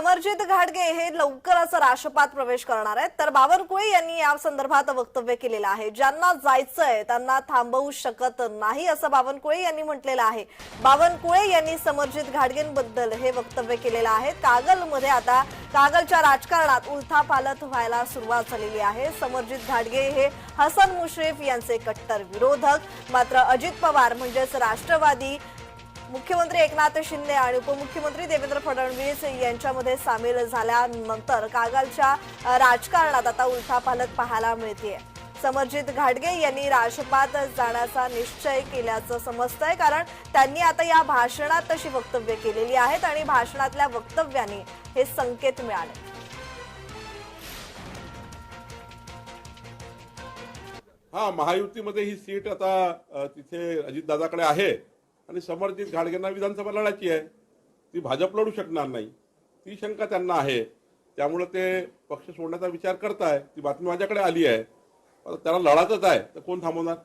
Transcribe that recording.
समरजित घाटगे हे लवकरच राष्ट्रपात प्रवेश करणार आहेत. तर बावनकुळे यांनी या संदर्भात वक्तव्य केलेलं आहे. ज्यांना जायचंय त्यांना थांबवू शकत नाही असं बावनकुळे यांनी म्हटलेलं आहे. बावनकुळे यांनी समरजित घाटगेंबद्दल हे वक्तव्य केलेलं आहे. कागलमध्ये आता कागलच्या राजकारणात उलथापालथ व्हायला सुरुवात झालेली आहे. समरजित घाटगे हे हसन मुश्रीफ यांचे कट्टर विरोधक. मात्र अजित पवार म्हणजेच राष्ट्रवादी मुख्यमंत्री एकनाथ शिंदे आणि उपमुख्यमंत्री देवेंद्र फडणवीस यांच्यामध्ये सामील झाल्यानंतर कागलच्या राजकारणात आता उलथापालथ पाहायला मिळते समरजित घाटगे यांनी राजपात जाण्याचा निश्चय केल्याचं समजतंय कारण त्यांनी आता या भाषणात तशी वक्तव्य केलेली आहेत आणि भाषणातल्या वक्तव्याने हे संकेत मिळाले. हा महायुतीमध्ये ही सीट आता तिथे अजितदादाकडे आहे. आणि समर्जित घाडगेंना विधानसभा लढायची आहे. ती भाजप लढू शकणार नाही. ती शंका त्यांना आहे. त्यामुळे ते पक्ष सोडण्याचा विचार करताय. ती बातमी माझ्याकडे आली आहे. आता त्याला लढाचंच आहे. तर कोण थांबवणार?